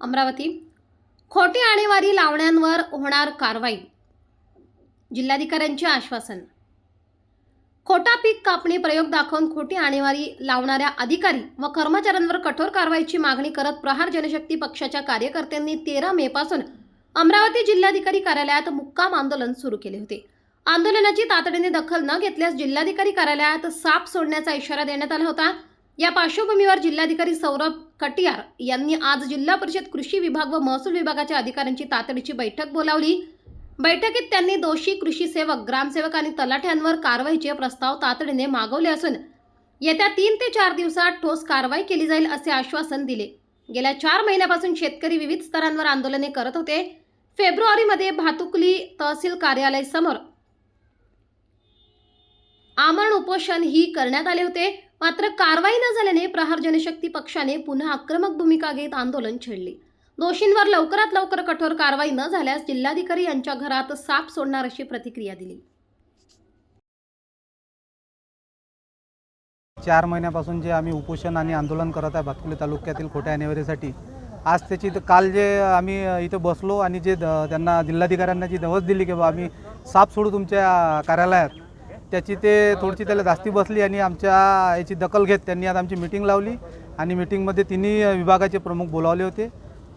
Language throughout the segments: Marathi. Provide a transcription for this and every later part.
अमरावती. खोटी आणेवारी लावण्यांवर होणार कारवाई. जिल्हाधिकाऱ्यांचे आश्वासन. खोटा पीक कापणी प्रयोग दाखवून खोटी आणेवारी लावणाऱ्या अधिकारी व कर्मचाऱ्यांवर कठोर कारवाईची मागणी करत प्रहार जनशक्ती पक्षाच्या कार्यकर्त्यांनी तेरा मे पासून अमरावती जिल्हाधिकारी कार्यालयात मुक्काम आंदोलन सुरू केले होते. आंदोलनाची तातडीने दखल न घेतल्यास जिल्हाधिकारी कार्यालयात साप सोडण्याचा इशारा देण्यात आला होता. या पार्श्वभूमीवर जिल्हाधिकारी सौरभ कटियार यांनी आज जिल्हा परिषद कृषी विभाग व महसूल विभागाच्या अधिकाऱ्यांची तातडीची बैठक बोलावली. बैठकीत त्यांनी दोषी कृषी सेवक ग्रामसेवक आणि तलाठ्यांवर कारवाईचे प्रस्ताव तातडीने मागवले असून येत्या तीन ते चार दिवसात ठोस कारवाई केली जाईल असे आश्वासन दिले. गेल्या चार महिन्यापासून शेतकरी विविध स्तरांवर आंदोलने करत होते. फेब्रुवारीमध्ये भातुकली तहसील कार्यालय समोर आमरण उपोषण ही करण्यात आले होते. मात्र कारवाई न झाल्याने प्रहार जनशक्ती पक्षाने पुन्हा आक्रमक भूमिका घेत आंदोलन छेडले. दोषींवर लवकरात लवकर कठोर कारवाई न झाल्यास जिल्हाधिकारी यांच्या घरात साप सोडणार अशी प्रतिक्रिया दिली. चार महिन्यापासून जे आम्ही उपोषण आणि आंदोलन करत आहे भातकुली तालुक्यातील खोट्या अनिवार्यासाठी आज त्याची काल जे आम्ही इथं बसलो आणि जे द- त्यांना जिल्हाधिकाऱ्यांना जी दवस दिली की बा आम्ही साप सोडू तुमच्या कार्यालयात त्याची ते थोडीशी त्याला जास्ती बसली आणि आमच्या याची दखल घेत त्यांनी आज आमची मिटिंग लावली. आणि मिटिंगमध्ये तिन्ही विभागाचे प्रमुख बोलावले होते.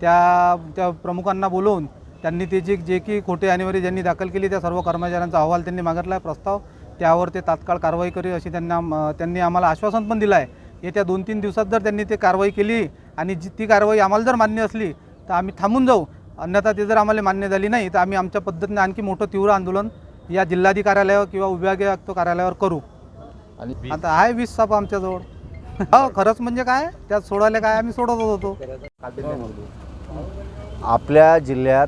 त्या त्या प्रमुखांना बोलवून त्यांनी ते जे जे की खोटे अनिवार्य ज्यांनी दाखल केली त्या सर्व कर्मचाऱ्यांचा अहवाल त्यांनी मागितला आहे प्रस्ताव. त्यावर ते तात्काळ कारवाई करेल अशी त्यांना त्यांनी आम्हाला आश्वासन पण दिलं आहे. येत्या दोन तीन दिवसात जर त्यांनी ते कारवाई केली आणि जी ती कारवाई आम्हाला जर मान्य असली तर आम्ही थांबून जाऊ. अन्यथा ते जर आम्हाला मान्य झाली नाही तर आम्ही आमच्या पद्धतीने आणखी मोठं तीव्र आंदोलन या जिल्हाधिकारी कार्यालयावर किंवा विभागीय आयुक्त कार्यालयावर करू. आणि आता आहे वीस साप आमच्याजवळ. हो खरंच म्हणजे काय? त्यात सोडायला काय? आम्ही सोडत होतो. आपल्या जिल्ह्यात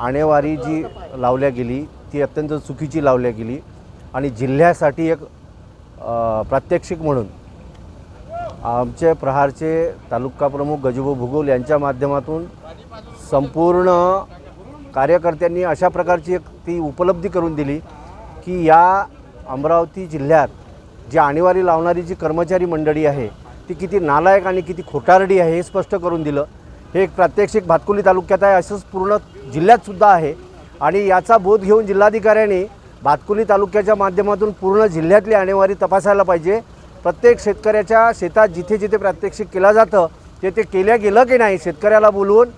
आणेवारी जी लावल्या गेली ती अत्यंत चुकीची लावल्या गेली. आणि जिल्ह्यासाठी एक अ, प्रात्यक्षिक म्हणून आमचे प्रहारचे तालुका प्रमुख गजुभाऊ भुगोल यांच्या माध्यमातून संपूर्ण कार्यकर्त्यांनी अशा प्रकारची एक ती उपलब्धी करून दिली की या अमरावती जिल्ह्यात जी आणीवारी लावणारी जी कर्मचारी मंडळी आहे ती किती नालायक आणि किती खोटारडी आहे हे स्पष्ट करून दिलं. हे एक प्रात्यक्षिक भातकुली तालुक्यात आहे असंच पूर्ण जिल्ह्यातसुद्धा आहे. आणि याचा बोध घेऊन जिल्हाधिकाऱ्यांनी भातकुली तालुक्याच्या माध्यमातून पूर्ण जिल्ह्यातली आणेवारी तपासायला पाहिजे. प्रत्येक शेतकऱ्याच्या शेतात जिथे जिथे प्रात्यक्षिक केलं जातं ते ते केल्या गेलं की नाही शेतकऱ्याला बोलवून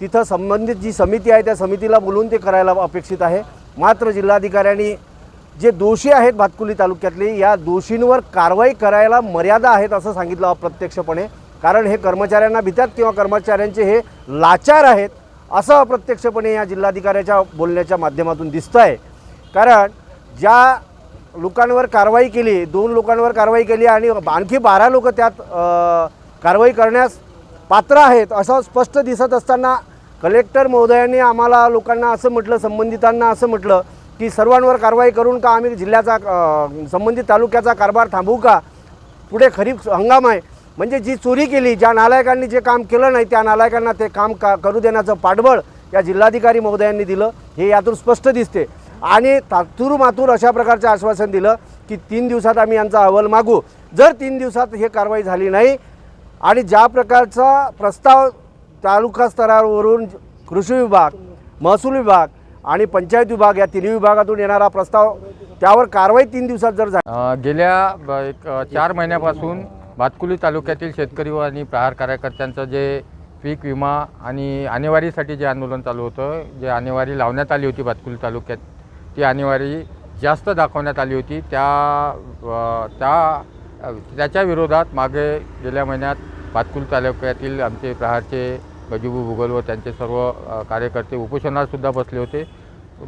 तिथं संबंधित जी समिती आहे त्या समितीला बोलून ते करायला अपेक्षित आहे. मात्र जिल्हाधिकाऱ्यांनी जे दोषी आहेत भातकुली तालुक्यातले या दोषींवर कारवाई करायला मर्यादा आहेत असं सांगितलं अप्रत्यक्षपणे. कारण हे कर्मचाऱ्यांना भितात किंवा कर्मचाऱ्यांचे हे लाचार आहेत असं अप्रत्यक्षपणे या जिल्हाधिकाऱ्याच्या बोलण्याच्या माध्यमातून दिसतं आहे कारण ज्या लोकांवर कारवाई केली दोन लोकांवर कारवाई केली आणि आणखी बारा लोक त्यात कारवाई करण्यास पात्र आहेत असं स्पष्ट दिसत असताना कलेक्टर महोदयांनी आम्हाला लोकांना असं म्हटलं संबंधितांना असं म्हटलं की सर्वांवर कारवाई करून का आम्ही जिल्ह्याचा संबंधित तालुक्याचा कारभार थांबवू का? पुढे खरीप हंगाम आहे. म्हणजे जी चोरी केली ज्या नालायकांनी जे काम केलं नाही त्या नालायकांना ते काम का करू देण्याचं पाठबळ या जिल्हाधिकारी महोदयांनी दिलं हे यातून स्पष्ट दिसते. आणि तातूर मातूर अशा प्रकारचं आश्वासन दिलं की तीन दिवसात आम्ही यांचा अहवाल मागू. जर तीन दिवसात हे कारवाई झाली नाही आणि ज्या प्रकारचा प्रस्ताव तालुका स्तरावरून कृषी विभाग महसूल विभाग आणि पंचायत विभाग या तिन्ही विभागातून येणारा प्रस्ताव त्यावर कारवाई तीन दिवसात जर झाली. गेल्या एक चार महिन्यापासून भातकुली तालुक्यातील शेतकरी व आणि प्रहार कार्यकर्त्यांचं जे पीक विमा आणि आणेवारीसाठी जे आंदोलन चालू होतं जे आणेवारी लावण्यात आली होती भातकुली तालुक्यात ती आणेवारी जास्त दाखवण्यात आली होती. त्या त्या त्याच्या विरोधात मागे गेल्या महिन्यात भातकुली तालुक्यातील आमचे प्रहारचे गजुबू भुगल व त्यांचे सर्व कार्यकर्ते उपोषणातसुद्धा बसले होते.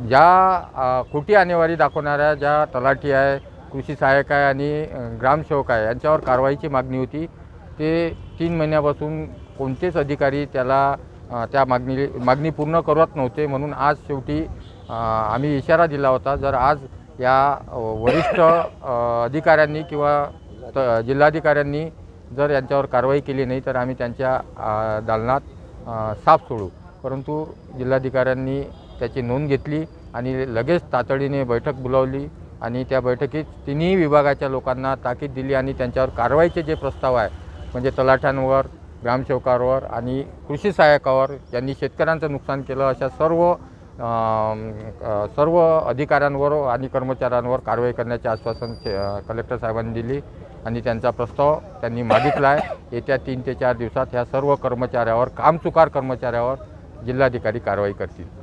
ज्या खोटी आणेवारी दाखवणाऱ्या ज्या तलाठी आहे कृषी सहाय्यक आहे आणि ग्रामसेवक आहे यांच्यावर कारवाईची मागणी होती. ते तीन महिन्यापासून कोणतेच अधिकारी त्याला त्या मागणी मागणी पूर्ण करत नव्हते. म्हणून आज शेवटी आम्ही इशारा दिला होता जर आज या वरिष्ठ अधिकाऱ्यांनी किंवा त जिल्हाधिकाऱ्यांनी जर यांच्यावर कारवाई केली नाही तर आम्ही त्यांच्या दालनात साफ सोडू. परंतु जिल्हाधिकाऱ्यांनी त्याची नोंद घेतली आणि लगेच तातडीने बैठक बोलावली आणि त्या बैठकीत तिन्ही विभागाच्या लोकांना ताकीद दिली आणि त्यांच्यावर कारवाईचे जे प्रस्ताव आहे म्हणजे तलाठ्यांवर ग्रामसेवकावर आणि कृषी सहाय्यकावर यांनी शेतकऱ्यांचं नुकसान केलं अशा सर्व सर्व अधिकाऱ्यांवर आणि कर्मचाऱ्यांवर कारवाई करण्याचे आश्वासन कलेक्टर साहेबांनी दिली आणि त्यांचा प्रस्ताव त्यांनी मागितला आहे येत्या तीन ते चार दिवसात ह्या सर्व कर्मचाऱ्यावर कामचुकार कर्मचाऱ्यावर जिल्हाधिकारी कारवाई करतील.